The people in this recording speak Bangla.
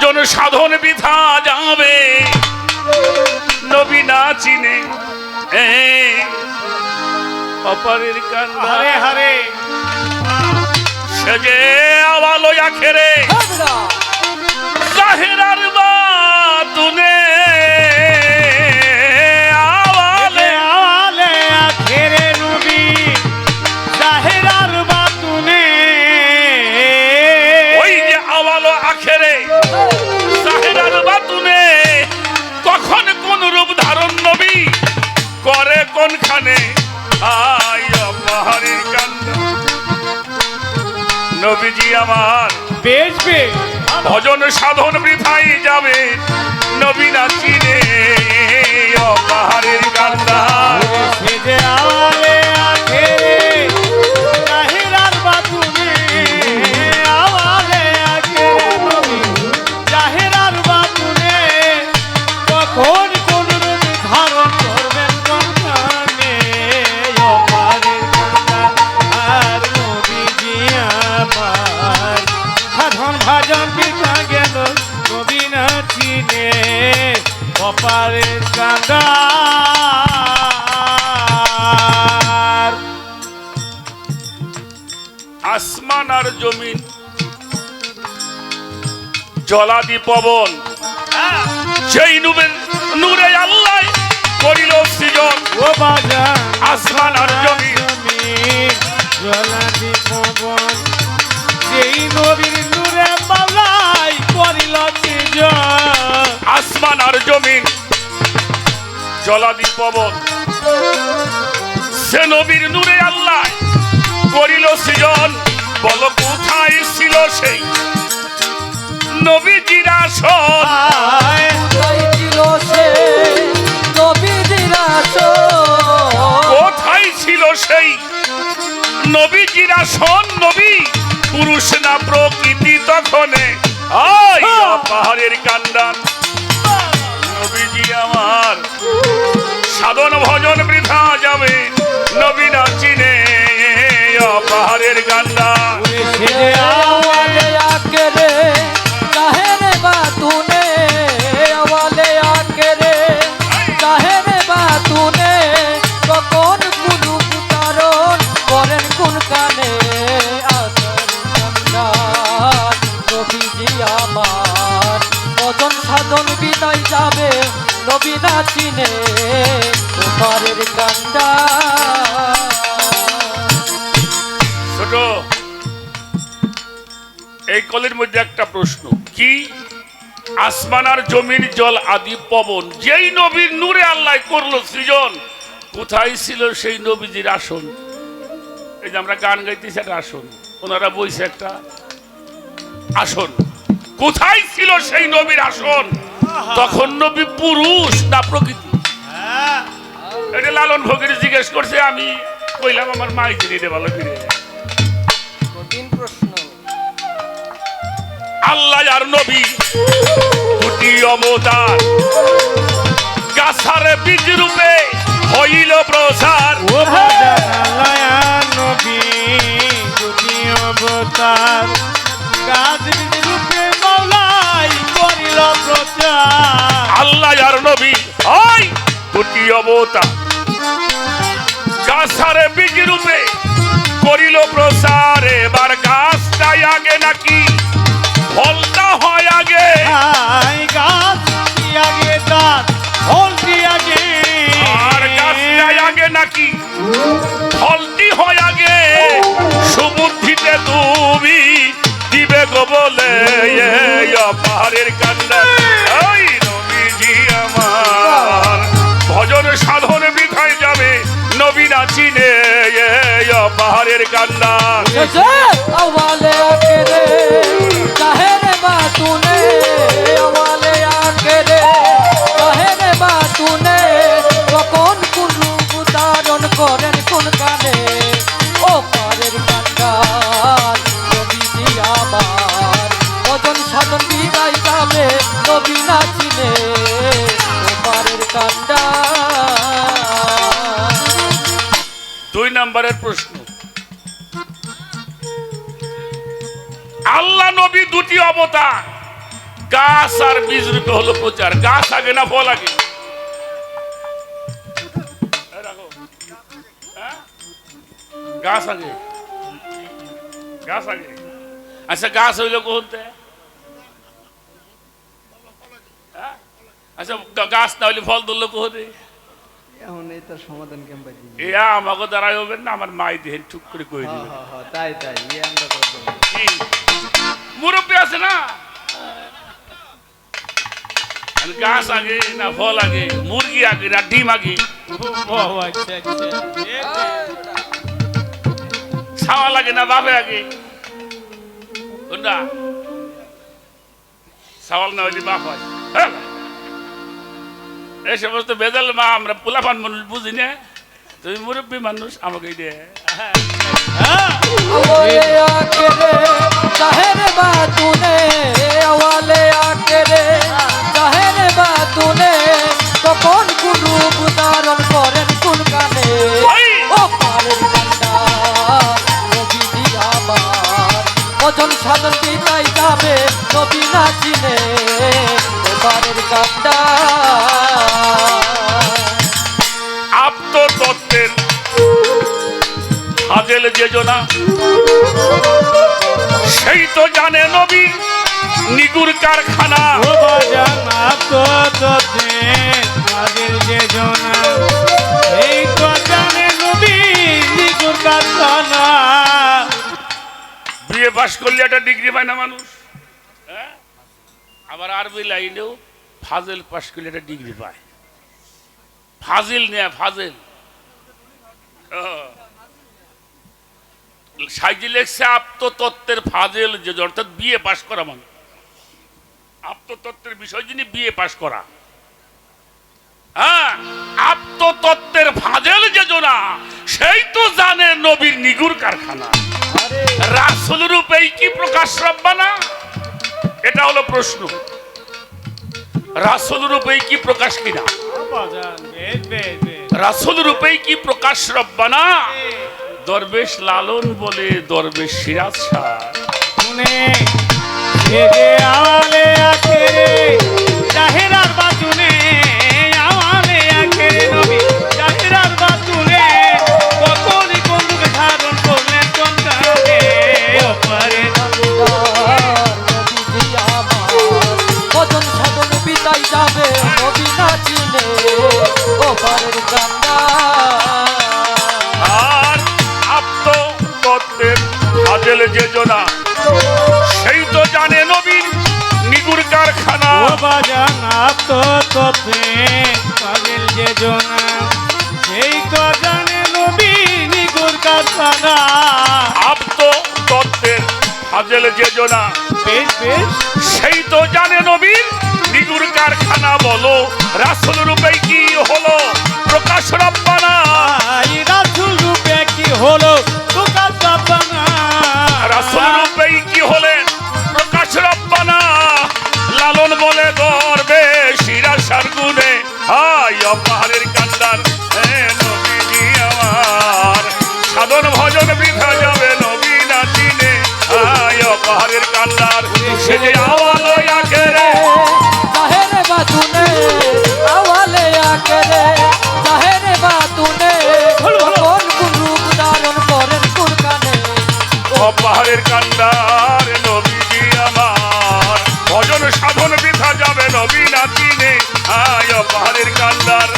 ভজন সাধন বিধা যাবে। নবী না চিনে। অপারের কান্দা হরে হরে। সে যে আওয়ালো আখেরে। নবীজি আমার। বেশ বেশ ভজন সাধন বৃথাই যাবে নবীনা চিনে পাহাড়ের কান্দা অপারের কান্দার আসমান আর জমিন জলাদি পবন। সেই নুবের নূরে আল্লাহ করিল সৃজন। ও বাজান আসমান আর জমিন জলাদি পবন। যেই নবীর নূরে মালাই করিল জলাদি পবন। সে নবীর নূরে আল্লাহ করিল সৃজন বল কোথায় ছিল সেই? নবীজির আসন। কোথায় ছিল সেই? নবীজির আসন নবী পুরুষ না প্রকৃতি তখনে। পাহাড়ের কান্দান নবীজি আমার সাধন ভজন বৃথা যাবে নবী না এই কলের মধ্যে একটা প্রশ্ন কি আসমান আর জমির জল আদি পবন যেই নবীর নূরে আল্লাহ করল সৃজন কোথায় ছিল সেই নবীজির আসন? এই যে আমরা গান গাইতেছি একটা আসন ওনারা বইছে একটা আসন। কোথায় ছিল সেই নবীর আসন? তখন নবী পুরুষ না প্রকৃতি? এটা লালন ফকির জিজ্ঞেস করছে আমি কইলাম আমার মাই জিনি রে ভালো ফিরে আল্লাহ আর নবী দুটি অবতার। গাছারে বীজ রূপে হইল প্রসার। নবী দুটি অবতার। গাছ রূপে মাওলাই করিল প্রচার। আল্লাহ আর নবী ওই দুটি অবতার। গাছারে বীজ রূপে করিল প্রসার এবার গাছটাই আগে নাকি ফলটা হয় আগে। গাছ আগে তার ফলটি আগে? আর গাছটাই আগে নাকি? ফলটি হয় আগে। সমুদ্রিতে তুমি দিবে গো বলে এই পাহাড়ের কান্না ওই নবীজি আমার। ভজন সাধন বিধায় যাবে নবী না চিনে এই পাহাড়ের কান্না আওয়ালে নম্বরের প্রশ্ন। আল্লাহ নবী দুটি অবতার। গাছ আর বীজ রূপে হলো প্রচার। গাছ আগে না ফল আগে। হ্যাঁ? আচ্ছা গাছ হইল কোনতে হ্যাঁ? আচ্ছা গাছ না হইলে ফল ধরলো কোহতে এখন এটার সমাধান ইয়া আমাকে হবে না আমার মাই দেহেন টুক করে কই হ্যাঁ দিবে। হ্যাঁ হ্যাঁ তাই তাই ইয়ে আমরা করব কি? আছে না? গাছ আগে না ফল আগে মুরগি আগে না ডিম আগে? আচ্ছা আচ্ছা। ছাওয়া লাগে না বাপে আগে? কোনটা ছাওয়াল না হইলে বাপ হয়। হ্যাঁ? এই সমস্ত বেজাল মা আমরা পোলাপান মানুষ বুঝি না। তুমি মুরব্বী মানুষ আমাকে দে। তখন গুরু উদাহরণ করেন কোন গানে ও পারেন ভজন সাধন পিতাই যাবে নবী না চিনে এবারের কান্ডা হাজেল যোজনা সেই তো জানে নবী নিগুর কারখানা। এই তো জানে নবী নিগুর কারখানা। করলে একটা ডিগ্রি পায় না মানুষ। হ্যাঁ? আবার আরবি লাইনেও ফাজেল পাশ করলে একটা ডিগ্রি পায়। ফাজিল নেয়া ফাজেল। সাইজি লেখছে আত্মতত্ত্বের ফাজেল যে অর্থাৎ বিয়ে পাশ করা মানে। আত্মতত্ত্বের বিষয় যিনি বিয়ে পাশ করা। হ্যাঁ আত্মতত্ত্বের ফাজেল যে জোনা সেই তো জানে নবীর নিগুর কারখানা। রাসুল রূপেই কি প্রকাশ রব্বানা? এটা হলো প্রশ্ন। রাসুল রূপেই কি প্রকাশ কিনা? রাসুল রূপেই কি প্রকাশ রব্বানা? দরবেশ লালন বলে দরবেশ সিরাজ শাহ শুনে আওয়ালে আখেরে জাহেরার বাতুনে আওয়ালে আখেরে নবী জাহেরার বাতুনে কখন কোন রূপে ধারণ করলেন কোন কালে ওপারে নবীজি সাধন পিতাই যাবে নবী না চিনে ও পারের বাজান তো তোতে পাগল যে জোনা। সেই তো জানে নবী নিগুর কারখানা আত্মতত্ত্বের হাজেল যে জোনা। বেশ বেশ। সেই তো জানে নবীর নিগুর কারখানা বলো। রাসুল রূপে কি হলো? অপাহারের কান্দার নবীজি আমার। ভজন সাধন বৃথা যাবে নবী না চিনে আয় পাহাড়ের কান্দার